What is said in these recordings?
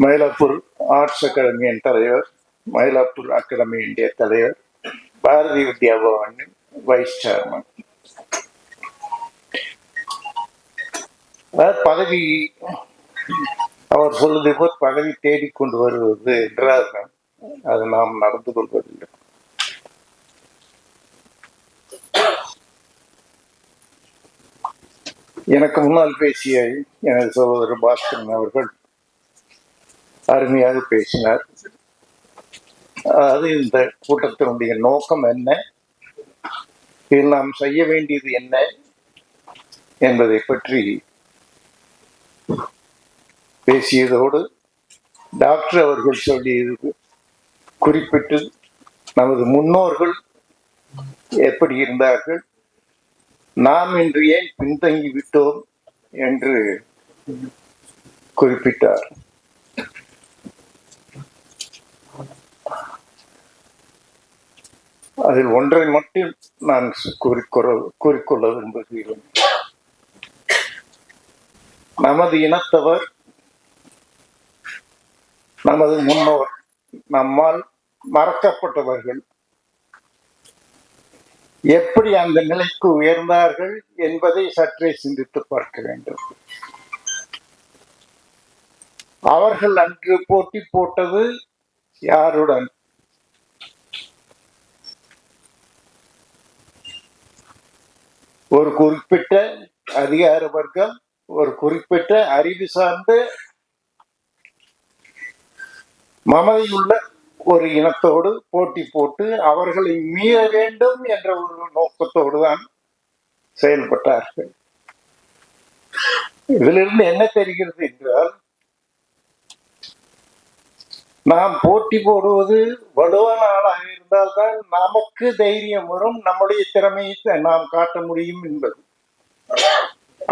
Mylapore arts அகாடமியின் தலைவர் Mylapore academy இந்திய தலைவர் பாரதி வித்யா பவனின் வைஸ் சேர்மன் பதவி அவர் சொல்வது போல் பதவி தேடிக்கொண்டு வருவது என்றார்கள் அது நாம் நடந்து கொள்வதில்லை. எனக்கு முன்னால் பேசிய எனது சகோதரர் பாஸ்கரன் அவர்கள் அருமையாக பேசினார். அதாவது இந்த கூட்டத்தினுடைய நோக்கம் என்ன? இதில் நாம் செய்ய வேண்டியது என்ன? என்பதை பற்றி பேசியதோடு டாக்டர் அவர்கள் சொல்லியது குறிப்பிட்டு நமது முன்னோர்கள் எப்படி இருந்தார்கள்? நாம் இன்று ஏன் பின்தங்கி விட்டோம்? என்று குறிப்பிட்டார். அதில் ஒன்றை மட்டும் நான் கூறிக்கொள்ள கூறிக்கொள்ள விரும்புகிறேன் நமது இனத்தவர் நமது முன்னோர் நம்மால் மறக்கப்பட்டவர்கள். எப்படி அந்த நிலைக்கு உயர்ந்தார்கள் என்பதை சற்றே சிந்தித்து பார்க்க வேண்டும். அவர்கள் அன்று போட்டி போட்டது யாருடன்? ஒரு குறிப்பிட்ட அதிகார வர்க்கம் ஒரு குறிப்பிட்ட அறிவு சார்ந்த மமதையுள்ள ஒரு இனத்தோடு போட்டி போட்டு அவர்களை மீற வேண்டும் என்ற ஒரு நோக்கத்தோடு தான் செயல்பட்டார்கள். இதிலிருந்து என்ன தெரிகிறது என்றால் நாம் போட்டி போடுவது வலுவான ஆளாக இருந்தால்தான் நமக்கு தைரியம் வரும் நம்முடைய திறமையை நாம் காட்ட முடியும் என்பது.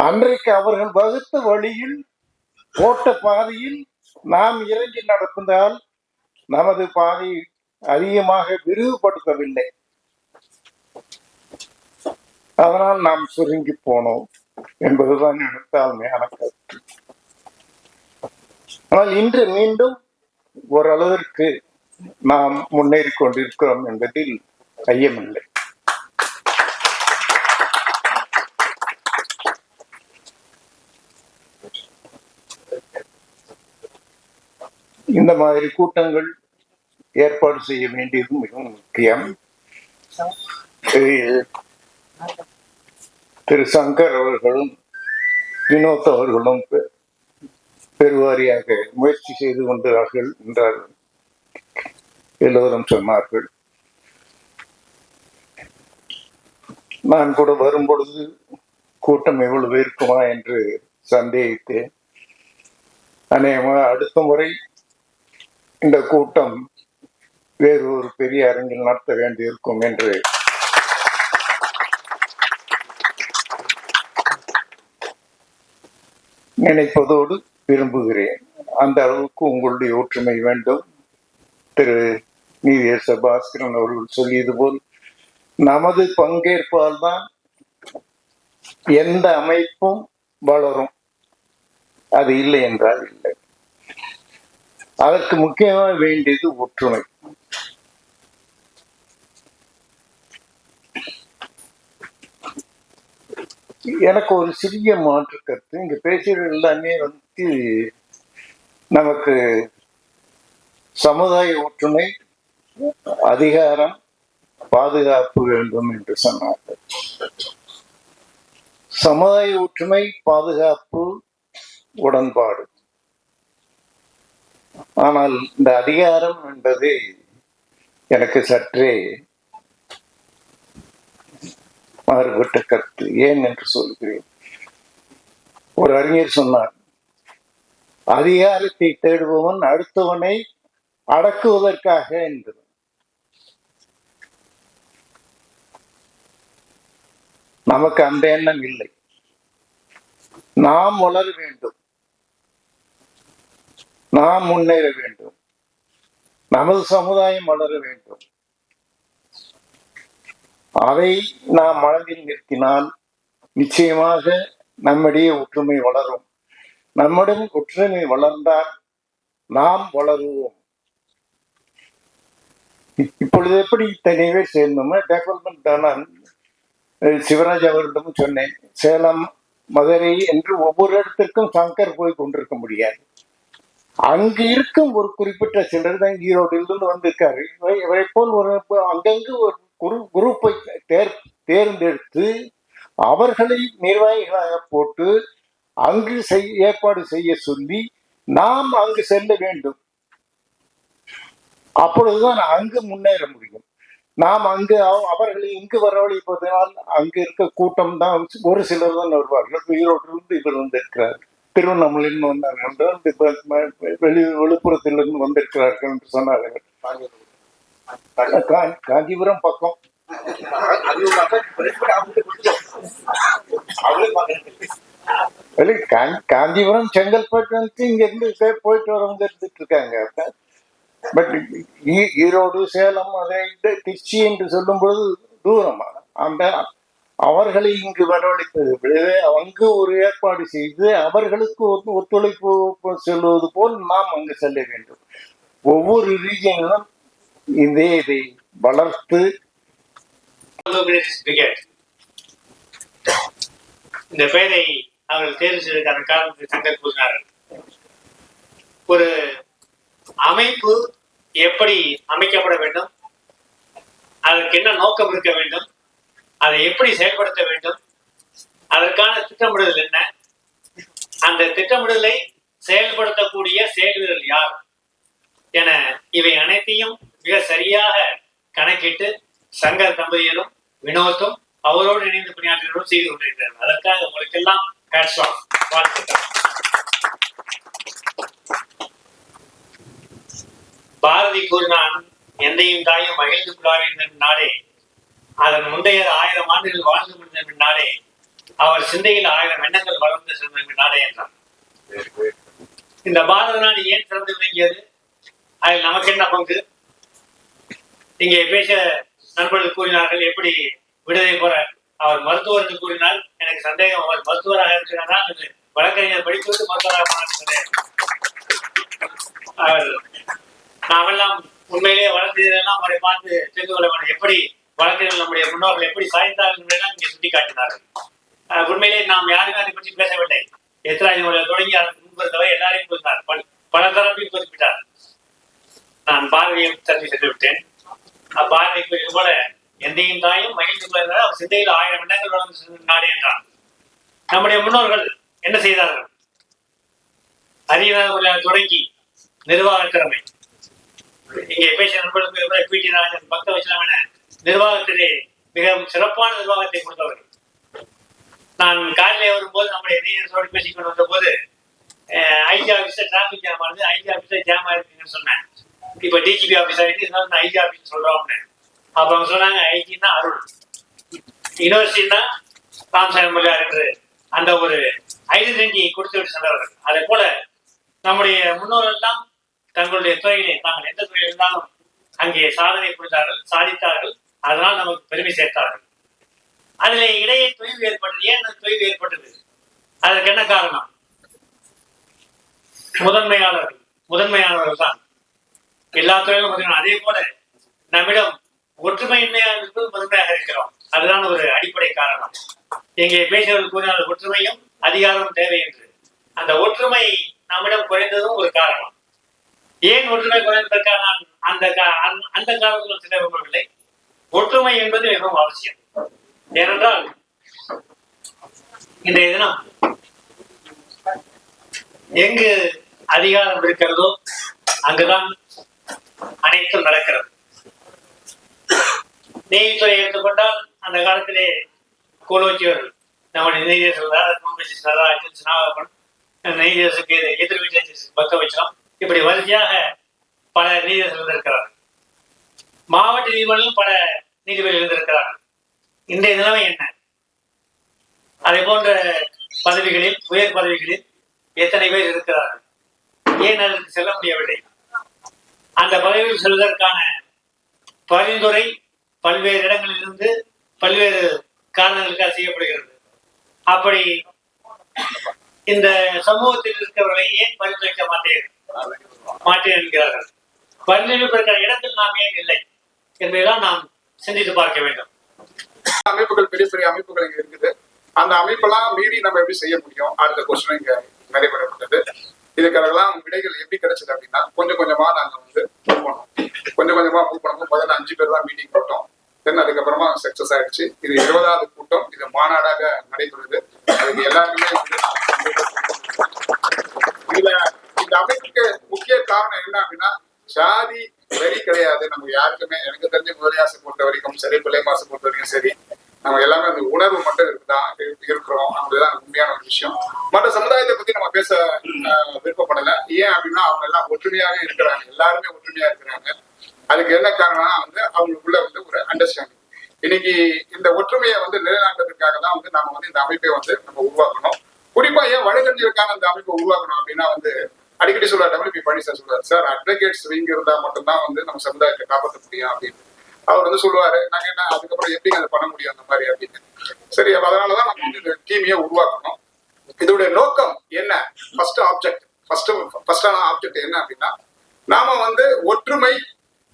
அன்றைக்கு அவர்கள் வகுத்த வழியில் போட்ட பாதையில் நாம் இறங்கி நடந்தால் நமது பாதை அதிகமாக விரிவுபடுத்தவில்லை. அதனால் நாம் சுருங்கி போனோம் என்பதுதான் எனக்கு கருத்து. ஆனால் இன்று மீண்டும் ஓரளவிற்கு நாம் முன்னேறி கொண்டிருக்கிறோம் என்பதில் ஐயமில்லை. இந்த மாதிரி கூட்டங்கள் ஏற்பாடு செய்ய வேண்டியது மிகவும் முக்கியம். திரு- திரு சங்கர் அவர்களும் வினோத் அவர்களும் பெ- பெருவாரியாக முயற்சி செய்து கொண்டார்கள் என்றார் எல்லோரும் சொன்னார்கள் நான் கூட வரும்பொழுது கூட்டம் எவ்வளவு இருக்குமா என்று சந்தேகித்தேன். அநேகமாக அடுத்த முறை இந்த கூட்டம் வேறு ஒரு பெரிய அரங்கில் நடத்த வேண்டியிருக்கும் என்று நினைப்பதோடு விரும்புகிறேன். அந்த அளவுக்கு உங்களுடைய ஒற்றுமை வேண்டும். திரு நீதியரசர் பாஸ்கரன் அவர்கள் சொல்லியது போல் நமது பங்கேற்பால் தான் எந்த அமைப்பும் வளரும். அது இல்லை என்றால் இல்லை. அதற்கு முக்கியமாக வேண்டியது ஒற்றுமை. எனக்கு ஒரு சிறிய மாற்று கருத்து. இங்க பேசுறது எல்லாமே வந்து நமக்கு சமுதாய ஒற்றுமை அதிகாரம் பாதுகாப்பு வேண்டும் என்று சொன்னார்கள் சமுதாய ஒற்றுமை பாதுகாப்பு உடன்பாடு. ஆனால் இந்த அதிகாரம் என்பது எனக்கு சற்றே மாறுபட்ட கருத்து ஏன் என்று சொல்கிறேன். ஒரு அறிஞர் சொன்னார் அதிகாரத்தை தேடுபவன் அடுத்தவனை அடக்குவதற்காக என்பது நமக்கு அந்த எண்ணம் இல்லை. நாம் வளர வேண்டும். நாம் முன்னேற வேண்டும். நமது சமுதாயம் வளர வேண்டும். அதை நாம் மனதில் நிறுத்தினால் நிச்சயமாக நம்முடைய ஒற்றுமை வளரும். நம்மிடம் ஒற்றுமை வளர்ந்தால் நாம் வளருவோம். இப்பொழுது எப்படி இத்தனை பேர் சேர்ந்தோமோ டெவலப்மெண்ட் ஆனால் சிவராஜ் அவர்களிடமும் சொன்னேன் சேலம் மதுரை என்று ஒவ்வொரு இடத்திற்கும் சங்கர் போய் கொண்டிருக்க முடியாது. அங்கு இருக்கும் ஒரு குறிப்பிட்ட சிலர் தான் ஈரோடிலிருந்து வந்திருக்காரு. இவை- இவரை போல் ஒரு அங்கங்கு ஒரு குரு குரூப்பை தேர் தேர்ந்தெடுத்து அவர்களை நிர்வாகிகளாக போட்டு அங்கு செய் ஏற்பாடு செய்ய சொல்லி நாம் அங்கு செல்ல வேண்டும். அப்பொழுதுதான் அங்கு முன்னேற முடியும். நாம் அங்கு அவர்களை இங்கு வரவழைப்பதனால் அங்கு இருக்க கூட்டம் தான் ஒரு சிலர் தான் வருவார்கள். ஈரோட்டிலிருந்து இவர் வந்திருக்கிறார். திருவண்ணாமலையிலிருந்து வந்தார்கள் என்றால் வெளி விழுப்புரத்திலிருந்து வந்திருக்கிறார்கள் என்று சொன்னார்கள் காஞ்சிபுரம் பக்கம். காஞ்சிபுரம் செங்கல்பட்டு வந்து இங்க இருந்து போயிட்டு வரவங்க இருந்துட்டு இருக்காங்க. பட் ஈரோடு சேலம் அதை திருச்சி என்று சொல்லும் பொழுது தூரமா ஆனால் அவர்களை இங்கு வரவழைப்பது அங்கு ஒரு ஏற்பாடு செய்து அவர்களுக்கு ஒத்துழைப்பு செல்வது போல் நாம் அங்கு செல்ல வேண்டும். ஒவ்வொரு ரீஜனிலும் இதே இதை வளர்த்து இந்த பெயரை அவர்கள் தேர்வு செய்ததற்கான காரணத்தை சங்கர் கூறினார்கள். ஒரு அமைப்பு எப்படி அமைக்கப்பட வேண்டும்? அதற்கு என்ன நோக்கம் இருக்க வேண்டும்? அதை எப்படி செயல்படுத்த வேண்டும்? அதற்கான திட்டமிடுதல் என்ன? அந்த திட்டமிடுதலை செயல்படுத்தக்கூடிய செயல்வீரர் யார்? என இவை அனைத்தையும் மிக சரியாக கணக்கிட்டு சங்கர் தம்பதியரும் வினோத்தும் அவரோடு இணைந்து பணியாற்றினரும் செய்து கொண்டிருக்கிறார்கள். அதற்காக உங்களுக்கெல்லாம் எல்லாம் வாழ்த்துக்கள். பாரதி கூறினான் எந்தையும் தாயும் மகிழ்ந்து புலாவின் நாடே அதன் முந்தைய ஆயிரம் ஆண்டுகள் வாழ்ந்து முடிந்த நாடே அவர் சிந்தையில் ஆயிரம் எண்ணங்கள் வளர்ந்து சென்ற நாடே என்றார் இந்த பாரத நாடு ஏன் சிறந்து விளங்கியது? அதில் நமக்கு என்ன பங்கு? இங்கே பேச நண்பர்கள் கூறினார்கள் எப்படி விடுதலை போற? அவர் மருத்துவர் என்று கூறினால் எனக்கு சந்தேகம் அவர் மருத்துவராக இருக்கிறாரா? அல்லது வழக்கறிஞர் படித்து மருத்துவராக அவர் நாமெல்லாம் உண்மையிலேயே வழக்கறிஞரெல்லாம் அவரை பார்த்து தெரிந்து கொள்ள வேண்டும் எப்படி வழக்கறிஞர் நம்முடைய முன்னோர்கள் எப்படி சாய்ந்தார்கள் என்பதெல்லாம் இங்கே சுட்டி காட்டினார்கள் அஹ் உண்மையிலே நாம் யாருமே அதை பற்றி பேசவில்லை. எத்ராஜ் தொடங்கி அதற்கு முன்பு எல்லாரையும் கூறினார் பல- பல தரப்பையும் குறிப்பிட்டார். நான் பார்வையை தள்ளி சென்று விட்டேன். அப்பார்வை குறித்து போல எந்தையும் தாயும் மகிழ்ந்து கொள்கிறார் அவர் சிந்தையில் ஆயிரம் இடங்கள் வளர்ந்து நாடு என்றார். நம்முடைய முன்னோர்கள் என்ன செய்தார்கள்? அரியநாத தொடங்கி நிர்வாக திறமை. இங்கே பேசிய நண்பர்களுக்கு பி டி ராஜன் பக்த வச்சலாம் நிர்வாகத்திலே மிக சிறப்பான நிர்வாகத்தை கொடுத்தவர். நான் காலையிலே வரும்போது நம்முடைய இணையரசோடு பேசிக்கொண்டு வந்த போது ஐஜி ஆஃபீஸர் டிராஃபிக் ஜாம் ஆனது ஐஜி ஆஃபீஸர் ஜாம் ஆயிருக்குன்னு சொன்னேன். இப்போ டிஜிபி ஆஃபீஸ் ஆகிட்டு நான் ஐஜி ஆஃபீஸ் சொல்றோம்னு அப்போ அவங்க சொன்னாங்க ஐஜின்னா அருள். யூனிவர்சிட்டின்னா ராம்சாமி மொழியார் என்று அந்த ஒரு ஐடென்டிட்டி கொடுத்து விட்டு சென்றவர்கள். அதே போல நம்முடைய முன்னோர்கள் எல்லாம் தங்களுடைய துறையிலே தாங்கள் எந்த துறையில் இருந்தாலும் அங்கே சாதனை புரிந்தார்கள் சாதித்தார்கள் அதனால் நமக்கு பெருமை சேர்த்தார்கள். அதில் இடையே தொய்வு ஏற்பட்டது. ஏன் அந்த தொய்வு ஏற்பட்டது? அதற்கு என்ன காரணம்? முதன்மையாளர்கள் முதன்மையானவர்கள் தான். எல்லா துறையிலும் பார்த்தீங்கன்னா அதே போல நம்மிடம் ஒற்றுமையின்மையாக இருப்பது முதன்மையாக இருக்கிறோம். அதுதான் ஒரு அடிப்படை காரணம். இங்கே பேசியவர்கள் கூறினால் ஒற்றுமையும் அதிகாரமும் தேவை என்று. அந்த ஒற்றுமை நம்மிடம் குறைந்ததும் ஒரு காரணம். ஏன் ஒற்றுமை குறைந்ததற்காக நான் அந்த கா- அந்த- அந்த காரணத்தில் விரும்பவில்லை ஒற்றுமை என்பது மிகவும் அவசியம். ஏனென்றால் இன்றைய தினம் எங்கு அதிகாரம் இருக்கிறதோ அங்குதான் அனைத்தும் நடக்கிறது. நீதித்துறை எடுத்துக்கொண்டால் அந்த காலத்திலே கோலோச்சியர் நம்முடைய நீதியரசர் நடராஜன் நாகப்பன் நீதியரசுக்கு எதிர் பக்க வச்சோம். இப்படி வரிசையாக பல நீதிகள் இருந்திருக்கிறார்கள் மாவட்ட நீதிமன்றம் பல நீதிபதிகள் இருந்திருக்கிறார்கள் இன்றைய நிலைமை என்ன? அதே போன்ற பதவிகளில் உயர் பதவிகளில் எத்தனை பேர் இருக்கிறார்கள்? ஏன் அதற்கு செல்ல முடியவில்லை? அந்த பதவியில் செல்வதற்கான பரிந்துரை பல்வேறு இடங்களிலிருந்து பல்வேறு காரணங்களுக்காக செய்யப்படுகிறது. அப்படி இந்த சமூகத்தில் இருக்கிறவர்களை ஏன் பரிந்துரைக்க மாட்டேன் மாட்டேன் என்கிறார்கள் பரிந்துரைப்பதற்கான இடத்தில் நாம் ஏன் இல்லை என்பதைதான் நாம் சிந்தித்து பார்க்க வேண்டும். அமைப்புகள் பெரிய பெரிய அமைப்புகள் இங்க இருக்குது. அந்த அமைப்பெல்லாம் மீறி நம்ம எப்படி செய்ய முடியும்? அடுத்த கொஸ்டின் இங்க நடைபெறப்பட்டது இதுக்கெல்லாம் விடைகள் எப்படி கிடைச்சது அப்படின்னா கொஞ்சம் கொஞ்சமா நாங்க வந்து மூவ் பண்ணோம். கொஞ்சம் கொஞ்சமா மூவ் பண்ணும்போது முதல்ல அஞ்சு பேர் தான் மீட்டிங் போட்டோம். தென் அதுக்கப்புறமா சக்சஸ் ஆயிடுச்சு. இது இருபதாவது கூட்டம். இது மாநாடாக நடைபெறுது. அதுக்கு எல்லாருக்குமே வந்து நான் இதுல இந்த அமைப்புக்கு முக்கிய காரணம் என்ன அப்படின்னா ஜாதி வெறி கிடையாது. நம்ம யாருக்குமே எனக்கு தெரிஞ்ச முதலியாசை பொறுத்த வரைக்கும் சரி பிள்ளை மாசை பொறுத்த வரைக்கும் சரி நம்ம எல்லாமே அந்த உணர்வு மட்டும் இருக்குதான் இருக்கிறோம் அப்படிதான் உண்மையான ஒரு விஷயம். மற்ற சமுதாயத்தை பத்தி நம்ம பேச விருப்பப்படல. ஏன் அப்படின்னா அவங்க எல்லாம் ஒற்றுமையாவே இருக்கிறாங்க. எல்லாருமே ஒற்றுமையா இருக்கிறாங்க. அதுக்கு என்ன காரணம்னா வந்து அவங்களுக்குள்ள வந்து ஒரு அண்டர்ஸ்டாண்டிங் இன்னைக்கு இந்த ஒற்றுமையை வந்து நிலைநாட்டுறதுக்காக தான் வந்து நம்ம வந்து இந்த அமைப்பை வந்து நம்ம உருவாக்கணும். குறிப்பா ஏன் வழக்கறிஞருக்கான அந்த அமைப்பை உருவாக்கணும் அப்படின்னா வந்து அடிக்கடி சொல்றாரு டபிள்யூபி பழனிசாமி சொல்றாரு சார் அட்வொகேட்ஸ் வீங்க இருந்தா மட்டும்தான் வந்து நம்ம சமுதாயத்தை காப்பாற்ற முடியும் அப்படின்னு. அவர் வந்து சொல்லுவாரு நாங்க என்ன அதுக்கப்புறம் எப்படி அதை பண்ண முடியும்? அந்த மாதிரி அப்படின்னு. சரி அதனாலதான் நம்ம வந்து இந்த டீமையை உருவாக்கணும். இதோடைய நோக்கம் என்ன? ஃபர்ஸ்ட் ஆப்ஜெக்ட் ஃபர்ஸ்ட் ஃபர்ஸ்டான ஆப்ஜெக்ட் என்ன அப்படின்னா நாம வந்து ஒற்றுமை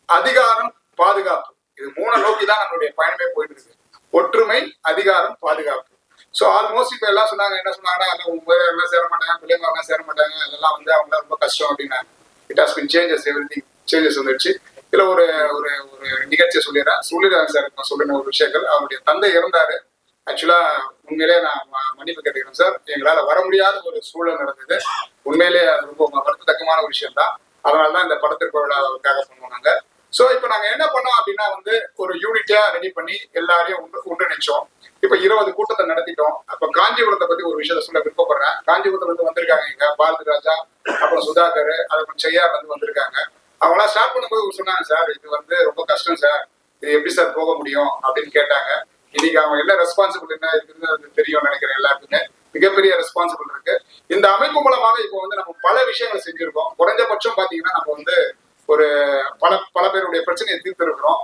அதிகாரம் பாதுகாப்பு. இது மூணு நோக்கி தான் நம்மளுடைய பயணமே போயிட்டு இருக்கு. ஒற்றுமை அதிகாரம் பாதுகாப்பு. ஸோ ஆல்மோஸ்ட் இப்போ எல்லாம் சொன்னாங்க என்ன சொன்னாங்கன்னா அந்த உங்க எல்லாம் சேர மாட்டாங்க பிள்ளைங்க எல்லாம் சேர மாட்டாங்க அதெல்லாம் வந்து அவங்க ரொம்ப கஷ்டம் அப்படின்னாங்க it has been changes everything changes வந்துருச்சு. இதில் ஒரு ஒரு ஒரு நிகழ்ச்சியை சொல்லிடுறேன். சொல்லிடுறாங்க சார் நான் சொல்லின ஒரு விஷயங்கள். அவருடைய தந்தை இறந்தாரு. ஆக்சுவலா உண்மையிலே நான் ம- மன்னிப்பு கேட்டுக்கிறேன் சார். எங்களால வர முடியாத ஒரு சூழல் நடந்தது. உண்மையிலே அது ரொம்ப வருத்தத்தக்கமான ஒரு விஷயம் தான் அதனால தான் இந்த படத்திற்கு விழாவுக்காக பண்ணுவோம் நாங்க. சோ இப்போ நாங்க என்ன பண்ணோம் அப்படின்னா வந்து ஒரு யூனிட்டா ரெடி பண்ணி எல்லாரையும் ஒன்று ஒன்றிணைச்சோம் இப்ப இருபது கூட்டத்தை நடத்திட்டோம். அப்ப காஞ்சிபுரத்தை பத்தி ஒரு விஷயத்த சொல்ல விருப்பப்படுறேன். காஞ்சிபுரத்துல இருந்து வந்திருக்காங்க இங்க பாரதி ராஜா அப்புறம் சுதாகர் அதுக்கப்புறம் செய்யார் வந்து வந்திருக்காங்க. அவங்களாம் ஸ்டார்ட் பண்ணும்போது சொன்னாங்க சார் இது வந்து ரொம்ப கஷ்டம் சார். இது எப்படி சார் போக முடியும்? அப்படின்னு கேட்டாங்க. இன்னைக்கு அவங்க என்ன ரெஸ்பான்சிபிள் என்ன இருக்குன்னு தெரியும் நினைக்கிறேன் எல்லாருக்குமே. மிகப்பெரிய ரெஸ்பான்சிபிள் இருக்கு. இந்த அமைப்பு மூலமாக இப்போ வந்து நம்ம பல விஷயங்களை செஞ்சிருக்கோம். குறைஞ்சபட்சம் பாத்தீங்கன்னா நம்ம வந்து ஒரு பல பல பேருடைய பிரச்சனையை தீர்த்திருக்கிறோம்.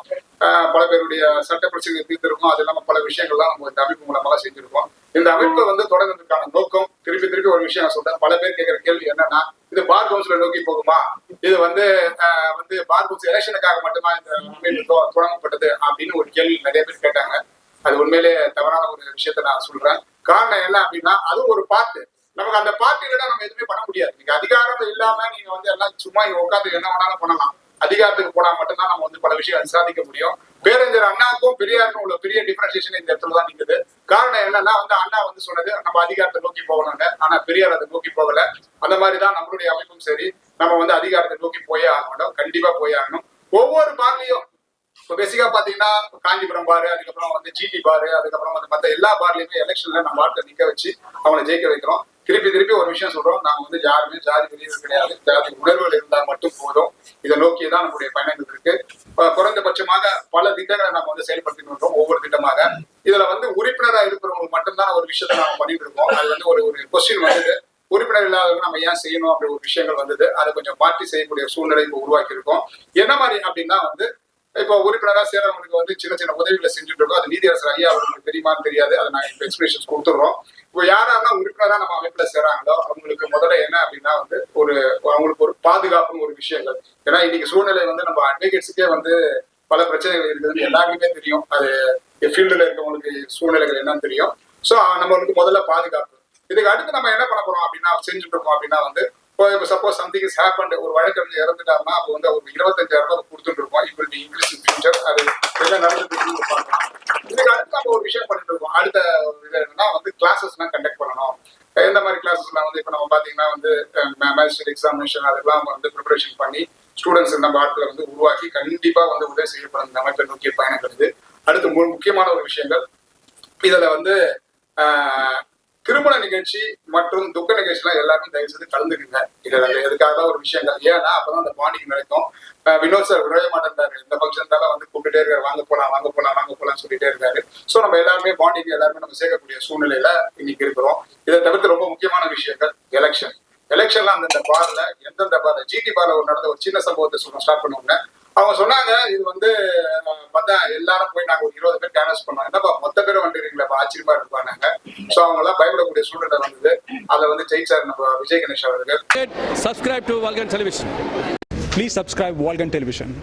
பல பேருடைய சட்ட பிரச்சனையை தீர்த்திருக்கோம் அது இல்லாம பல விஷயங்கள்லாம் நம்ம இந்த அமைப்பு மூலமாக செஞ்சிருக்கோம். இந்த அமைப்பை வந்து தொடங்குறதுக்கான நோக்கம் திருப்பி திருப்பி ஒரு விஷயம் நான் சொல்றேன். பல பேர் கேட்கிற கேள்வி என்னன்னா இது பார் கவுன்சில நோக்கி போகுமா? இது வந்து ஆஹ் வந்து பார் கவுன்சில் எலெக்ஷனுக்காக மட்டுமா இந்த அமைப்பு தொடங்கப்பட்டது அப்படின்னு ஒரு கேள்வி நிறைய பேர் கேட்டாங்க. அது உண்மையிலே தவறான ஒரு விஷயத்த நான் சொல்றேன். காரணம் என்ன அப்படின்னா அது ஒரு பார்ட்டு நமக்கு அந்த பார்ட்டி நம்ம எதுவுமே பண்ண முடியாது. நீங்க அதிகாரம் இல்லாம நீங்க வந்து எல்லாம் சும்மா இங்க உட்காந்து என்ன வேணாலும் பண்ணலாம். அதிகாரத்துக்கு போனா மட்டும்தான் நம்ம வந்து பல விஷயம் சாதிக்க முடியும். பேரறிஞர் அண்ணாக்கும் பெரியாருக்கும் உள்ள பெரிய டிஃபரன்சியேஷன் இந்த இடத்துல தான் நிக்குது. காரணம் என்னன்னா வந்து அண்ணா வந்து சொன்னது நம்ம அதிகாரத்தை நோக்கி போகணும்னு. ஆனா பெரியார் அதை நோக்கி போகல. அந்த மாதிரி தான் நம்மளுடைய அமைப்பும் சரி நம்ம வந்து அதிகாரத்தை நோக்கி போயே ஆகணும். கண்டிப்பா போயே ஆகணும். ஒவ்வொரு பார்லையும் இப்போ பேசிக்கா பாத்தீங்கன்னா காஞ்சிபுரம் பாரு அதுக்கப்புறம் வந்து ஜிடி பாரு அதுக்கப்புறம் வந்து மத்த எல்லா பார்லயுமே எலெக்ஷன்ல நம்ம ஆட்களை நிக்க வச்சு அவங்களை ஜெயிக்க வைக்கிறோம். திருப்பி திருப்பி ஒரு விஷயம் சொல்றோம். நாங்க வந்து யாருமே ஜாதி பிரிவு கிடையாது. ஜாதி உணர்வுகள் இருந்தால் மட்டும் போதும். இதை நோக்கி தான் நம்முடைய பயணங்கள் இருக்கு. குறைந்தபட்சமாக பல திட்டங்களை நம்ம வந்து செயல்படுத்திட்டு வரோம் ஒவ்வொரு திட்டமாக. இதுல வந்து உறுப்பினரா இருக்கிறவங்களுக்கு மட்டும்தான் ஒரு விஷயத்த நாம பண்ணிட்டு இருக்கோம் அது வந்து ஒரு ஒரு கொஸ்டின் வந்தது. உறுப்பினர் இல்லாதவங்க நம்ம ஏன் செய்யணும் அப்படி ஒரு விஷயங்கள் வந்தது. அதை கொஞ்சம் பார்ட்டி செய்யக்கூடிய சூழ்நிலை இப்போ உருவாக்கி இருக்கோம் என்ன மாதிரி அப்படின்னா வந்து இப்போ உறுப்பினரா சேரவங்களுக்கு வந்து சின்ன சின்ன உதவிகளை செஞ்சுட்டு இருக்கோம். அது நீதி அரசர் ஐயா அவர்களுக்கு தெரியுமான்னு தெரியாது. அதை நாங்கள் இப்போ எக்ஸ்பிளேஷன்ஸ் கொடுத்துடுறோம். இப்போ யாரெல்லாம் உறுப்பினரா நம்ம அமைப்புல சேராங்களோ அவங்களுக்கு முதல்ல என்ன அப்படின்னா வந்து ஒரு அவங்களுக்கு ஒரு பாதுகாப்புன்னு ஒரு விஷயங்கள். ஏன்னா இன்னைக்கு சூழ்நிலை வந்து நம்ம அட்வொகேட்ஸுக்கே வந்து பல பிரச்சனைகள் இருக்குதுன்னு எல்லாருக்குமே தெரியும். அது ஃபீல்டுல இருக்கவங்களுக்கு சூழ்நிலைகள் என்னன்னு தெரியும். ஸோ நம்மளுக்கு முதல்ல பாதுகாப்பு. இதுக்கு அடுத்து நம்ம என்ன பண்ண போறோம் அப்படின்னா செஞ்சுட்டு இருக்கோம் அப்படின்னா வந்து இப்போ சப்போஸ் சம்திங் இஸ் ஹேப்பன் ஒரு வழக்கறிஞர் இறந்துட்டாருன்னா அப்போ வந்து அவருக்கு இருபத்தஞ்சாயிரம் ரூபாய் கொடுத்துட்டு இருக்கோம். இப்போ இன்க்ரீஸ் இன் ஃபியூச்சர் அது எல்லாம் நடந்துட்டு பார்க்கலாம் இதுக்கு அடுத்து நம்ம ஒரு விஷயம் பண்ணிட்டு இருக்கோம். அடுத்த இது என்னன்னா வந்து கிளாஸஸ்லாம் கண்டக்ட் பண்ணணும். எந்த மாதிரி கிளாஸஸ்லாம் வந்து இப்போ நம்ம பார்த்தீங்கன்னா வந்து மேஜிஸ்ட்ரேட் எக்ஸாமினேஷன் அதெல்லாம் வந்து ப்ரிப்பரேஷன் பண்ணி ஸ்டூடெண்ட்ஸ் நம்ம ஆட்களை வந்து உருவாக்கி கண்டிப்பா வந்து உதவி செய்யப்படும். இந்த அமைப்பை நோக்கிய பயணம் கிடையாது அடுத்து மு- முக்கியமான ஒரு விஷயங்கள். இதில் வந்து திருமண நிகழ்ச்சி மற்றும் துக்க நிகழ்ச்சிலாம் எல்லாருமே தயவு செய்து கலந்துக்குங்க. இதுல எதுக்காக தான் ஒரு விஷயங்கள்? ஏன்னா அப்பதான் அந்த பாண்டிங் நடக்கும். வினோத் சார் விரைய மாட்டேன்றாரு. இந்த ஃபங்க்ஷன் தான் வந்து கூப்பிட்டுட்டே இருக்காரு. வாங்க போலாம் வாங்க போலாம் வாங்க போலாம் சொல்லிட்டே இருக்காரு. சோ நம்ம எல்லாருமே பாண்டிங் எல்லாருமே நம்ம சேர்க்கக்கூடிய சூழ்நிலையில இன்னைக்கு இருக்கிறோம். இதை தவிர்த்து ரொம்ப முக்கியமான விஷயங்கள் எலெக்ஷன் எலெக்ஷன்ல அந்தந்த பார்ல எந்தெந்த பார்ல ஜிடி பார்ல ஒரு நடந்த ஒரு சின்ன சம்பவத்தை சொல்ல ஸ்டார்ட் பண்ணுவாங்க. அவங்க சொன்னாங்க இது வந்து பார்த்தா எல்லாரும் போய் நாங்க ஒரு இருபது பேர் டேனஸ் பண்ணோம். என்னப்பா மொத்த பேரும் வந்துருக்கீங்களா ஆச்சரியமா இருப்பாங்க ஸோ அவங்க எல்லாம் பயப்படக்கூடிய சூழ்நிலை வந்தது. அதுல வந்து ஜெயிச்சார் நம்ம விஜய் கணேஷ் அவர்கள். Subscribe to Vulcan television please subscribe Vulcan television